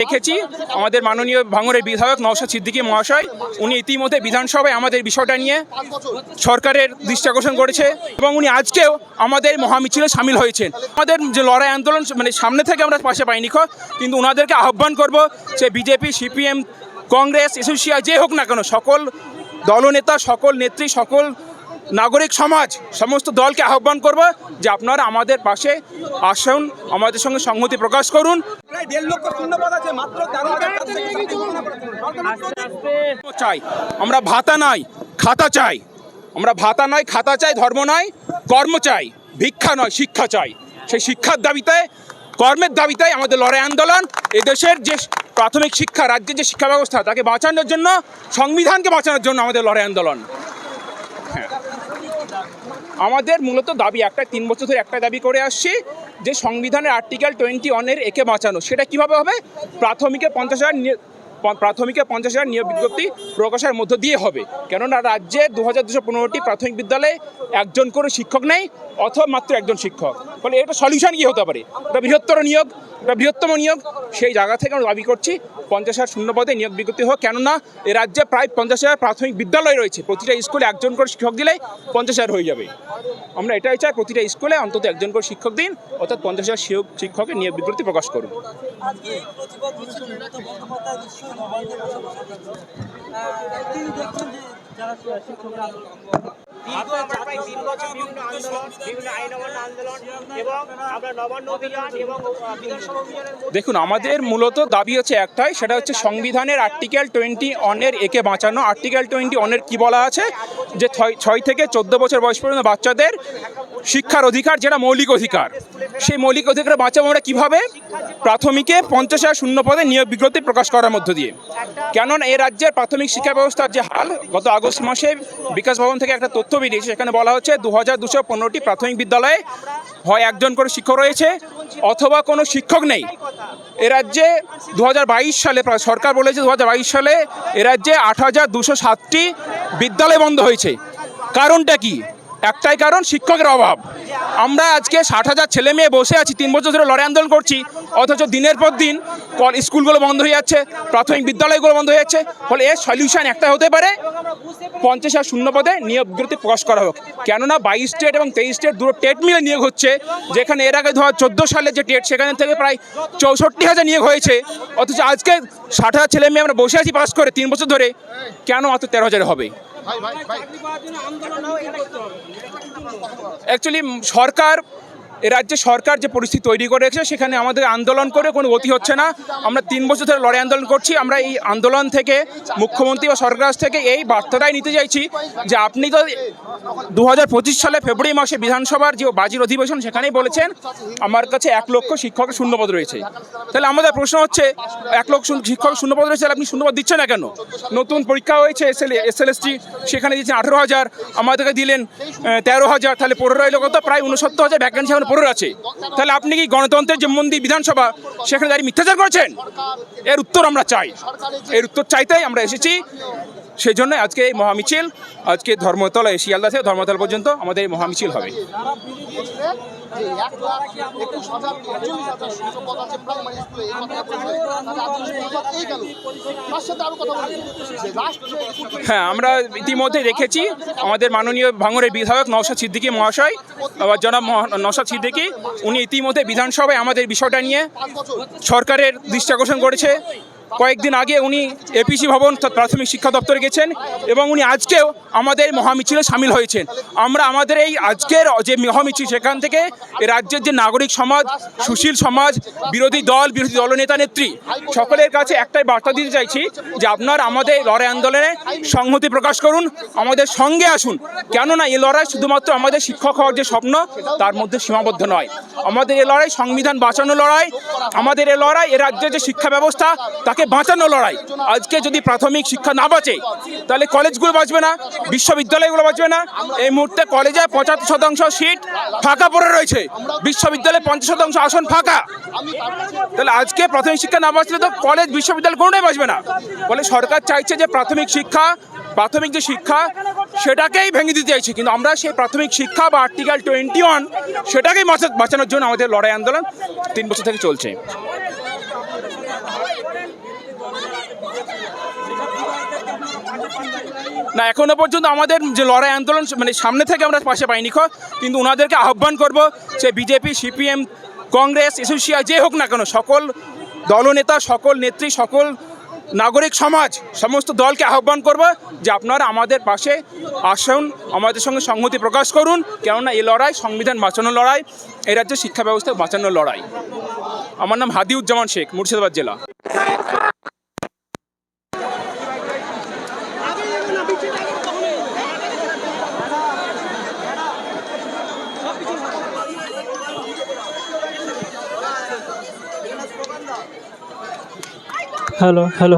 দেখেছি। আমাদের মাননীয় ভাঙরের বিধায়ক নওশাদ সিদ্দিকী মহাশয়, উনি ইতিমধ্যে বিধানসভায় আমাদের বিষয়টা নিয়ে সরকারের দৃষ্টি আকর্ষণ করেছে এবং উনি আজকেও আমাদের মহামিছিলে সামিল হয়েছেন। আমাদের যে লড়াই আন্দোলন মানে সামনে থেকে আমরা পাশে পাইনি কিন্তু ওনাদেরকে আহ্বান করব যে বিজেপি, সিপিএম, কংগ্রেস এসোসিয়া যে হোক না কেন, সকল দলনেতা, সকল নেত্রী, সকল নাগরিক সমাজ সমস্ত দলকে আহ্বান করব যে আপনারা আমাদের পাশে আসুন আমাদের সঙ্গে সংহতি প্রকাশ করুন। চাই আমরা ভাতা নাই খাতা চাই। আমরা ভাতা নাই খাতা চাই ধর্ম নয় কর্ম চাই ভিক্ষা নয় শিক্ষা চাই। সেই শিক্ষার দাবিতে কর্মের দাবিতে আমাদের লড়াই আন্দোলন। এদেশের যে প্রাথমিক শিক্ষা রাজ্যের যে শিক্ষা ব্যবস্থা তাকে বাঁচানোর জন্য সংবিধানকে বাঁচানোর জন্য আমাদের লড়াই আন্দোলন। আমাদের মূলত দাবি একটা তিন বছর ধরে একটা দাবি করে আসছি যে সংবিধানের আর্টিকেল টোয়েন্টি ওয়ানের একে বাঁচানো। সেটা কীভাবে হবে? প্রাথমিকে পঞ্চাশ হাজার প্রাথমিকে পঞ্চাশ হাজার নিয়োগ বিজ্ঞপ্তি প্রকাশের মধ্য দিয়ে হবে। কেননা রাজ্যে দু হাজার দুশো পনেরোটি প্রাথমিক বিদ্যালয়ে একজন করে শিক্ষক নেই, অথবা মাত্র একজন শিক্ষক। ফলে এটা সলিউশন কি হতে পারে? এটা বৃহত্তর নিয়োগ। বৃহত্তম নিয়োগ। সেই জায়গা থেকে আমরা দাবি করছি, পঞ্চাশ হাজার শূন্য পদে নিয়োগ বিজ্ঞপ্তি হোক। কেননা, এ রাজ্যে প্রায় পঞ্চাশ হাজার প্রাথমিক বিদ্যালয় রয়েছে। প্রতিটা স্কুলে একজন করে শিক্ষক দিলেই পঞ্চাশ হাজার হয়ে যাবে। আমরা এটাই চাই, প্রতিটা স্কুলে অন্তত একজন করে শিক্ষক দিন। অর্থাৎ পঞ্চাশ হাজার শিক্ষক- শিক্ষকের নিয়োগ বিজ্ঞপ্তি প্রকাশ করুন। দীর্ঘ আমরা প্রায় তিন বছর বিভিন্ন আন্দোলন, বিভিন্ন আইন আন্দোলন এবং আমরা নবান্ন অভিযান এবং বিধানসভা দেখুন, আমাদের মূলত দাবি হচ্ছে একটাই, সেটা হচ্ছে সংবিধানের আর্টিকেল টোয়েন্টি অনের একে বাঁচানো। আর্টিকেল টোয়েন্টি অনের কি বলা আছে? যে ছয় থেকে চোদ্দ বছর বয়স পর্যন্ত বাচ্চাদের শিক্ষার অধিকার যেটা মৌলিক অধিকার। সেই মৌলিক অধিকার বাঁচাবো আমরা কীভাবে? প্রাথমিকে পঞ্চাশ হাজার শূন্য পদে নিয়োগ বিজ্ঞপ্তি প্রকাশ করার মধ্য দিয়ে। কেননা এ রাজ্যের প্রাথমিক শিক্ষা ব্যবস্থার যে হাল, গত আগস্ট মাসে বিকাশ ভবন থেকে একটা তথ্য বেরিয়েছে, সেখানে বলা হচ্ছে দু হাজার দুশো পনেরোটি প্রাথমিক বিদ্যালয়ে হয় একজন করে শিক্ষক রয়েছে, অথবা কোনো শিক্ষক নেই। এ রাজ্যে দু হাজার বাইশ সালে সরকার বলেছে দু হাজার বাইশ সালে এ রাজ্যে আট হাজার দুশো সাতটি বিদ্যালয় বন্ধ হয়েছে। কারণটা কি? একটাই কারণ, শিক্ষকের অভাব। আমরা আজকে ষাট হাজার ছেলে মেয়ে বসে আছি, তিন বছর ধরে লড়াই আন্দোলন করছি, অথচ দিনের পর দিন কল- স্কুলগুলো বন্ধ হয়ে যাচ্ছে, প্রাথমিক বিদ্যালয়গুলো বন্ধ হয়ে যাচ্ছে, ফলে এর সলিউশন একটা হতে পারে, পঞ্চাশ আর শূন্য পদে নিয়োগ প্রকাশ করা হোক। কেননা বাইশ স্টেট এবং তেইশ স্টেট দুটো টেট মিলে নিয়োগ হচ্ছে, যেখানে এর আগে হাজার চোদ্দ সালে যে টেট, সেখান থেকে প্রায় চৌষট্টি হাজার নিয়োগ হয়েছে, অথচ আজকে ষাট হাজার ছেলে মেয়ে আমরা বসে আছি পাস করে তিন বছর ধরে, কেন মাত্র তেরো হাজার হবে? অ্যাকচুয়ালি সরকার এ রাজ্যে সরকার যে পরিস্থিতি তৈরি করেছে, সেখানে আমাদের আন্দোলন করে কোনো গতি হচ্ছে না। আমরা তিন বছর ধরে লড়াই আন্দোলন করছি। আমরা এই আন্দোলন থেকে মুখ্যমন্ত্রী বা সরকার থেকে এই বার্তাটাই নিতে চাইছি যে আপনি তো দু হাজার পঁচিশ সালে ফেব্রুয়ারি মাসে বিধানসভার যে বাজির অধিবেশন, সেখানেই বলেছেন আমার কাছে এক লক্ষ শিক্ষকের শূন্যপদ রয়েছে। তাহলে আমাদের প্রশ্ন হচ্ছে, এক লক্ষ শিক্ষক শূন্যপদ রয়েছে আপনি শূন্যপদ দিচ্ছেন না কেন? নতুন পরীক্ষা হয়েছে S L S L ST সেখানে দিয়েছেন আঠেরো হাজার, আমাদেরকে দিলেন তেরো হাজার, তাহলে পনেরো রইল কত প্রায় উনসত্তর হাজার ভ্যাকেন্সি এখন পনেরো আছে। তাহলে আপনি কি গণতন্ত্রের যে মন্দির বিধানসভা, সেখানে দাঁড়িয়ে মিথ্যাচার করেছেন? এর উত্তর আমরা চাই। এর উত্তর চাইতেই আমরা এসেছি। সেই জন্য আজকে এই মহামিছিল, আজকে ধর্মতলা শিয়ালদা থেকে ধর্মতলা পর্যন্ত আমাদের এই মহামিছিল হবে। যে এক লাখ একুশ হাজার আটচল্লিশ হাজার হ্যাঁ আমরা ইতিমধ্যে দেখেছি আমাদের মাননীয় ভাঙরের বিধায়ক নওশাদ সিদ্দিকী মহাশয় জনাব নওশাদ সিদ্দিকী, উনি ইতিমধ্যে বিধানসভায় আমাদের বিষয়টা নিয়ে সরকারের দৃষ্টি আকর্ষণ করেছে। কয়েকদিন আগে উনি এপিসি ভবন প্রাথমিক শিক্ষা দপ্তরে গেছেন এবং উনি আজকেও আমাদের মহামিছিলে সামিল হয়েছেন। আমরা আমাদের এই আজকের যে মহামিছিল সেখান থেকে রাজ্যের যে নাগরিক সমাজ, সুশীল সমাজ, বিরোধী দল, বিরোধী দলনেতা নেত্রী, সকলের কাছে একটাই বার্তা দিতে চাইছি যে আপনার আমাদের এই লড়াই আন্দোলনে সংহতি প্রকাশ করুন, আমাদের সঙ্গে আসুন। কেননা এই লড়াই শুধুমাত্র আমাদের শিক্ষক হওয়ার যে স্বপ্ন, তার মধ্যে সীমাবদ্ধ নয়। আমাদের এ লড়াই সংবিধান বাঁচানো লড়াই, আমাদের এ লড়াই এ রাজ্যের যে শিক্ষা ব্যবস্থা, তাকে বাঁচানো লড়াই। আজকে যদি প্রাথমিক শিক্ষা না বাঁচে, তাহলে কলেজগুলো বাঁচবে না, বিশ্ববিদ্যালয়গুলো বাঁচবে না। এই মুহূর্তে কলেজে পঁচাত্তর শতাংশ সিট ফাঁকা পড়ে রয়েছে। বিশ্ববিদ্যালয়ে পঞ্চাশ শতাংশ আসন ফাঁকা। তাহলে আজকে প্রাথমিক শিক্ষা না বাঁচলে তো কলেজ, বিশ্ববিদ্যালয় কোনোটাই বাঁচবে না। বলে সরকার চাইছে যে প্রাথমিক শিক্ষা, প্রাথমিক যে শিক্ষা, সেটাকেই ভেঙে দিতে চাইছে। কিন্তু আমরা সেই প্রাথমিক শিক্ষা বা আর্টিকেল টোয়েন্টি ওয়ান, সেটাকেই বাঁচা- বাঁচানোর জন্য আমাদের লড়াই আন্দোলন তিন বছর থেকে চলছে। না, এখনও পর্যন্ত আমাদের যে লড়াই আন্দোলন মানে সামনে থেকে আমরা পাশে পাইনি কিন্তু ওনাদেরকে আহ্বান করব সে বিজেপি, সিপিএম, কংগ্রেস এসোসিয়া যে হোক না কেন, সকল দলনেতা, সকল নেত্রী, সকল নাগরিক সমাজ, সমস্ত দলকে আহ্বান করব যে আপনারা আমাদের পাশে আসুন, আমাদের সঙ্গে সংহতি প্রকাশ করুন। কেননা এই লড়াই সংবিধান বাঁচানোর লড়াই এই রাজ্যের শিক্ষা ব্যবস্থা বাঁচানোর লড়াই। আমার নাম হাদিউজ্জামান শেখ, মুর্শিদাবাদ জেলা। Hello hello